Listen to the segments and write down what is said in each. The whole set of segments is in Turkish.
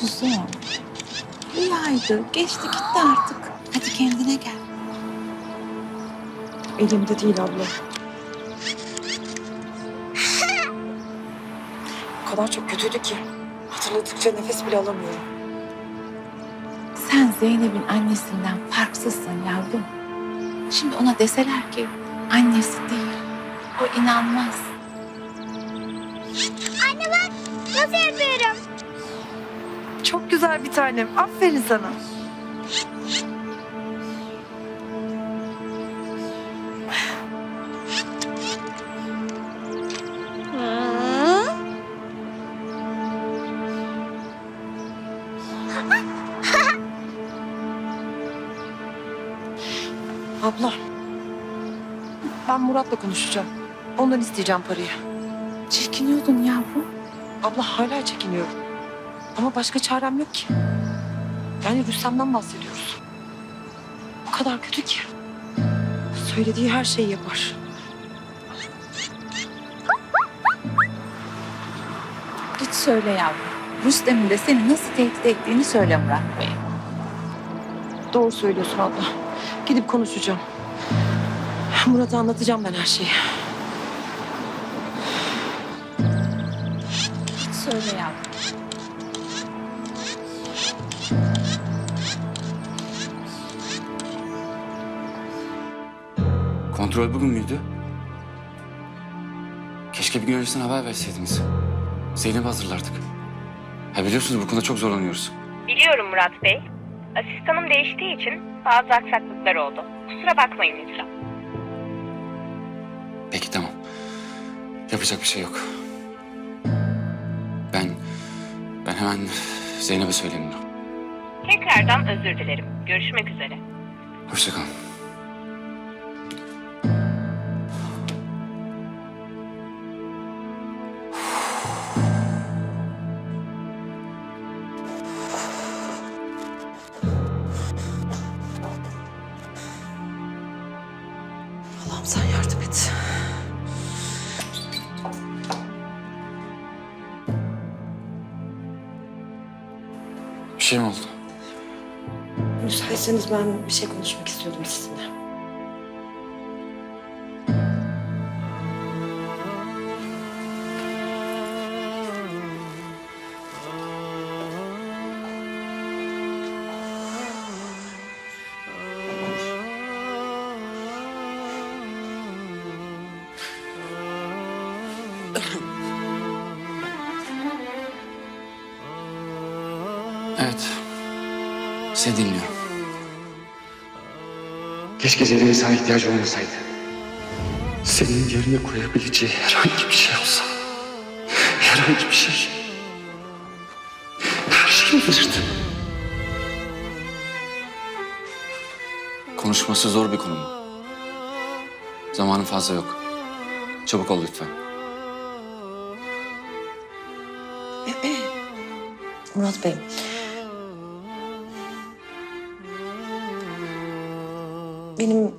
Kuzum. Rüyaydı. Geçti gitti artık. Hadi kendine gel. Elimde değil abla. O kadar çok kötüydü ki. Hatırladıkça nefes bile alamıyorum. Sen Zeynep'in annesinden farksızsın yavrum. Şimdi ona deseler ki annesi değil. O inanmaz. Nasıl yapıyorum? Çok güzel bir tanem. Aferin sana. Abla. Ben Murat'la konuşacağım. Ondan isteyeceğim parayı. Çekiniyordun yavrum. Abla hala çekiniyorum. Ama başka çarem yok ki. Yani Rüstem'den bahsediyoruz. O kadar kötü ki. Söylediği her şeyi yapar. Git söyle yavrum. Rüstem'in de seni nasıl tehdit ettiğini söyle Murat Bey. Doğru söylüyorsun abla. Gidip konuşacağım. Murat'a anlatacağım ben her şeyi. Git söyle yavrum. Kontrol bugün müydü? Keşke bir gün öncesinden haber verseydiniz. Zeynep hazırlardık. Ha biliyorsunuz bu konuda çok zorlanıyoruz. Biliyorum Murat Bey. Asistanım değiştiği için bazı aksaklıklar oldu. Kusura bakmayın lütfen. Peki tamam. Yapacak bir şey yok. Ben... Ben hemen Zeynep'e söyleyeyim bunu. Tekrardan özür dilerim. Görüşmek üzere. Hoşça Müsaitseniz ben bir şey konuşmak istiyordum sizinle. Evet. Seni dinliyorum. Keşke Zeynep'e sana ihtiyacı olmasaydı. Senin yerine koyabileceği herhangi bir şey olsa. Herhangi bir şey. Her şeyi. Konuşması zor bir konu mu? Zamanın fazla yok. Çabuk ol lütfen. Murat Bey. Benim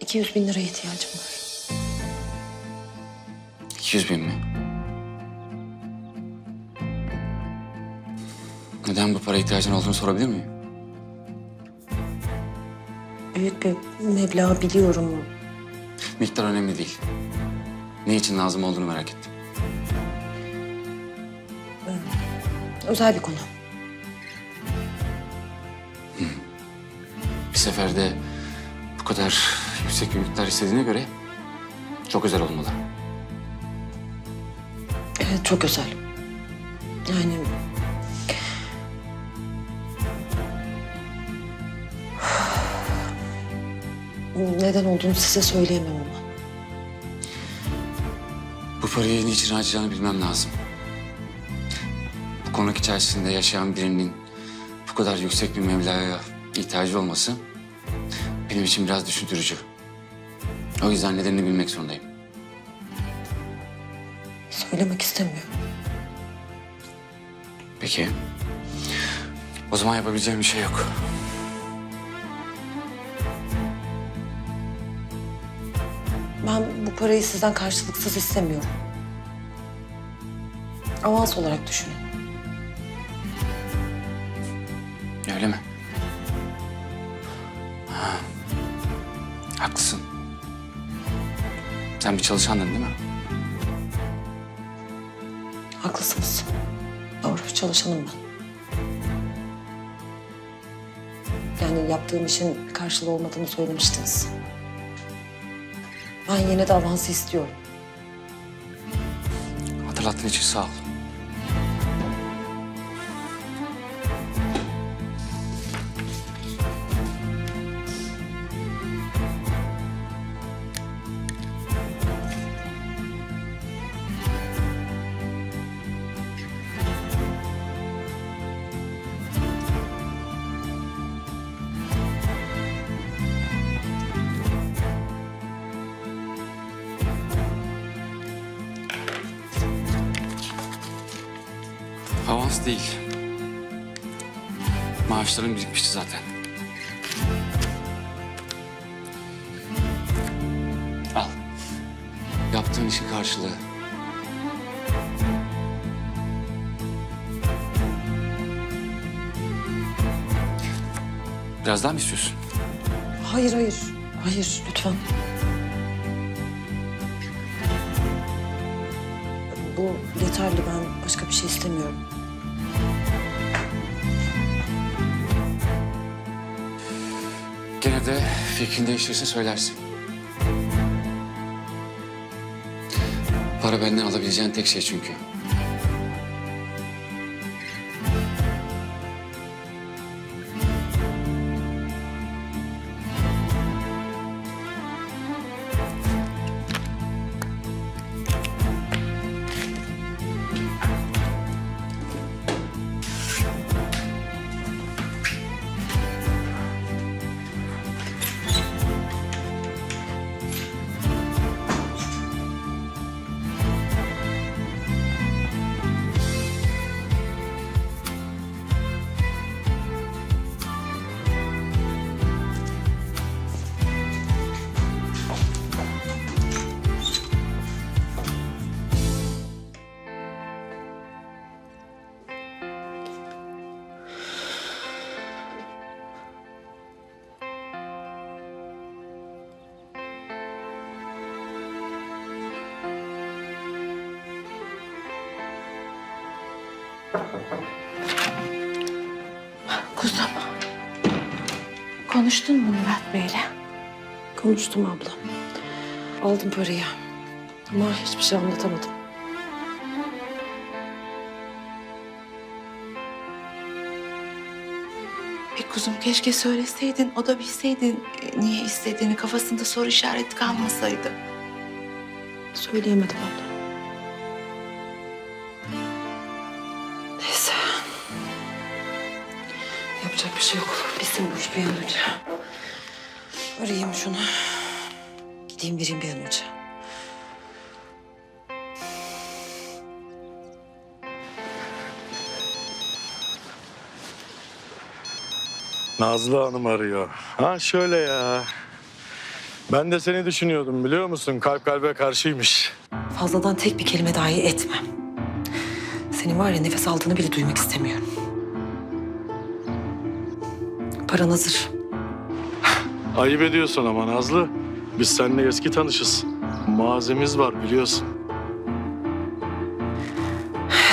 200 bin liraya ihtiyacım var. 200 bin mi? Neden bu para ihtiyacın olduğunu sorabilir miyim? Büyük bir meblağ biliyorum. Miktar önemli değil. Ne için lazım olduğunu merak ettim. Özel bir konu. Bir seferde bu kadar yüksek bir miktar istediğine göre çok özel olmalı. Evet çok özel. Yani... Neden olduğunu size söyleyemem ama. Bu parayı niçin harcayacağını bilmem lazım. Bu konak içerisinde yaşayan birinin bu kadar yüksek bir meblağa ihtiyacı olması benim için biraz düşündürücü. O yüzden nedenini bilmek zorundayım. Söylemek istemiyorum. Peki. O zaman yapabileceğim bir şey yok. Ben bu parayı sizden karşılıksız istemiyorum. Avans olarak düşünün. Sen bir çalışandın değil mi? Haklısınız. Doğru, çalışanım ben. Yani yaptığım işin bir karşılığı olmadığını söylemiştiniz. Ben yine de avansı istiyorum. Hatırlattığın için sağ ol. Değil. Maaşların birikmişti zaten. Al. Yaptığın işin karşılığı. Biraz daha mı istiyorsun? Hayır, hayır. Hayır, lütfen. Bu yeterli. Ben başka bir şey istemiyorum. Gene de fikrini değiştirirse söylersin. Para benden alabileceğin tek şey çünkü. Kuzum. Konuştun mu Murat Bey'le? Konuştum abla. Aldım parayı. Ama hiçbir şey anlatamadım. E kuzum keşke söyleseydin. O da bilseydin niye istediğini kafasında soru işareti kalmasaydı. Söyleyemedim abla. Yapacak bir şey yok. Bitsin bu iş bir an önce. Arayayım şunu. Gideyim vereyim bir an önce. Nazlı Hanım arıyor. Ha şöyle ya. Ben de seni düşünüyordum biliyor musun? Kalp kalbe karşıymış. Fazladan tek bir kelime dahi etme. Senin var ya nefes aldığını bile duymak istemiyorum. Paran hazır. Ayıp ediyorsun ama Nazlı. Biz seninle eski tanışız. Mazimiz var biliyorsun.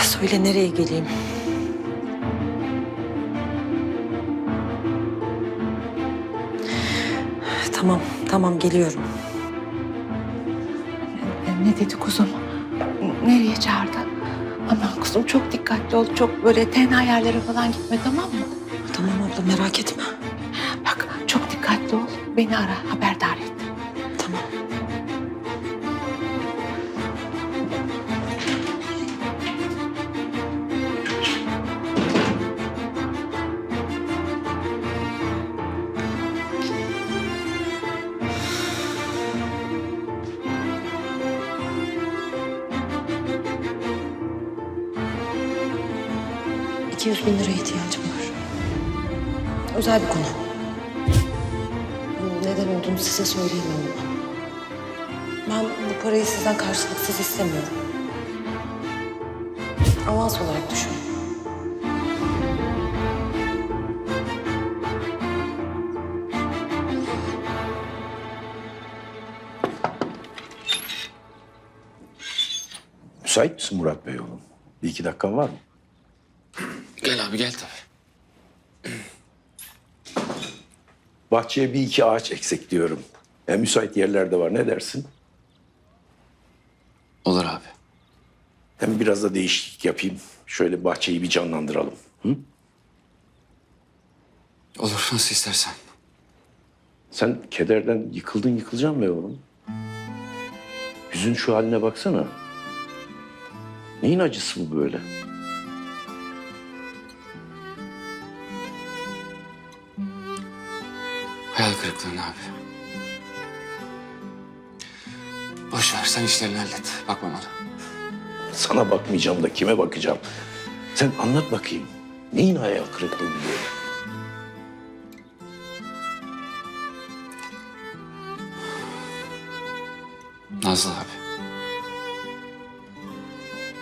Söyle nereye geleyim? Tamam, tamam geliyorum. E, Ne dedi kuzum? Nereye çağırdı? Aman kuzum çok dikkatli ol. Çok böyle tenha yerlere falan gitme tamam mı? Abla merak etme. Bak çok dikkatli ol. Beni ara haberdar et. Tamam. İki yüz bin liraya ihtiyacım özel bir konu. Neden olduğunu size söyleyemem. Ben bu parayı sizden karşılıksız istemiyorum. Avans olarak düşün. Müsait misin Murat Bey oğlum? Bir iki dakikan var mı? Gel abi gel tabii. Bahçeye bir iki ağaç eksik diyorum. E, müsait yerler de var ne dersin? Olur abi. Hem biraz da değişiklik yapayım. Şöyle bahçeyi bir canlandıralım. Hı? Olur nasıl istersen. Sen kederden yıkıldın yıkılacaksın be oğlum. Yüzün şu haline baksana. Neyin acısı bu böyle? Kırıklığına abi. Boş ver sen işlerini hallet. Bakma bana. Sana bakmayacağım da kime bakacağım? Sen anlat bakayım. Neyin hayal kırıklığı bu? Nazlı abi.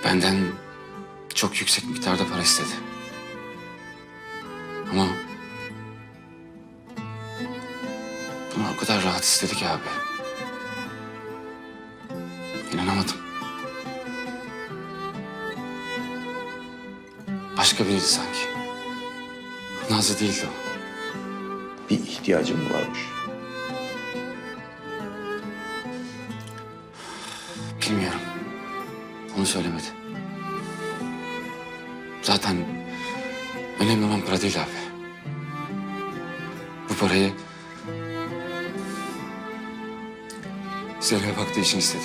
Benden çok yüksek miktarda para istedi. Kadar rahat istedi ki abi. İnanamadım. Başka biriydi sanki. Nazlı değildi o. Bir ihtiyacım mı varmış? Bilmiyorum. Onu söylemedi. Zaten önemli olan para değil abi. Bu parayı Zerre'ye baktığı için istedi.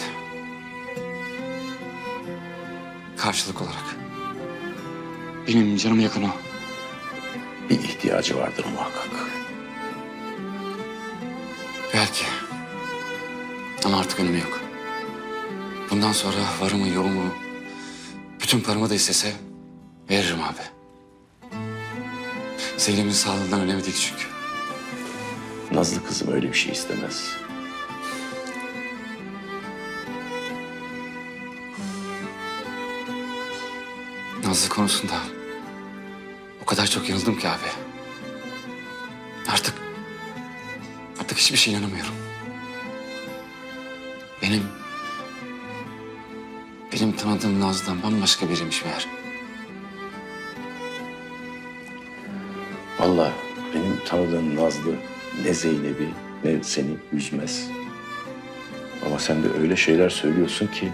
Karşılık olarak. Benim canım yakın o. Bir ihtiyacı vardır muhakkak. Belki. Ama artık önemi yok. Bundan sonra varımı yoğumu, bütün paramı da istese veririm abi. Zeynep'in sağlığından önemli değil çünkü. Nazlı kızım öyle bir şey istemez. Nazlı konusunda o kadar çok yanıldım ki abi. Artık, artık hiçbir şey inanamıyorum. Benim, benim tanıdığım Nazlı'dan bambaşka biriymiş meğer. Vallahi benim tanıdığım Nazlı ne Zeynep'i ne seni üzmez. Ama sen de öyle şeyler söylüyorsun ki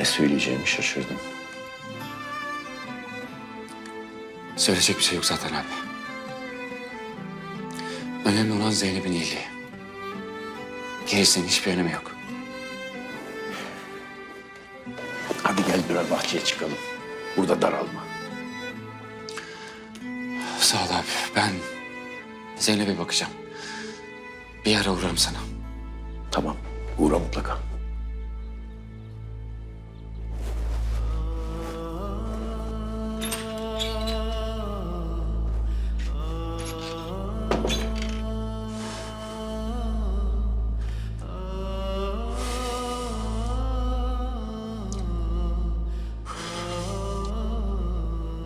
ne söyleyeceğimi şaşırdım. Söyleyecek bir şey yok zaten abi. Önemli olan Zeynep'in iyiliği. Gerisinin hiçbir önemi yok. Hadi gel biraz bahçeye çıkalım. Burada daralma. Sağ ol abi. Ben Zeynep'e bakacağım. Bir ara uğrarım sana. Tamam uğra mutlaka.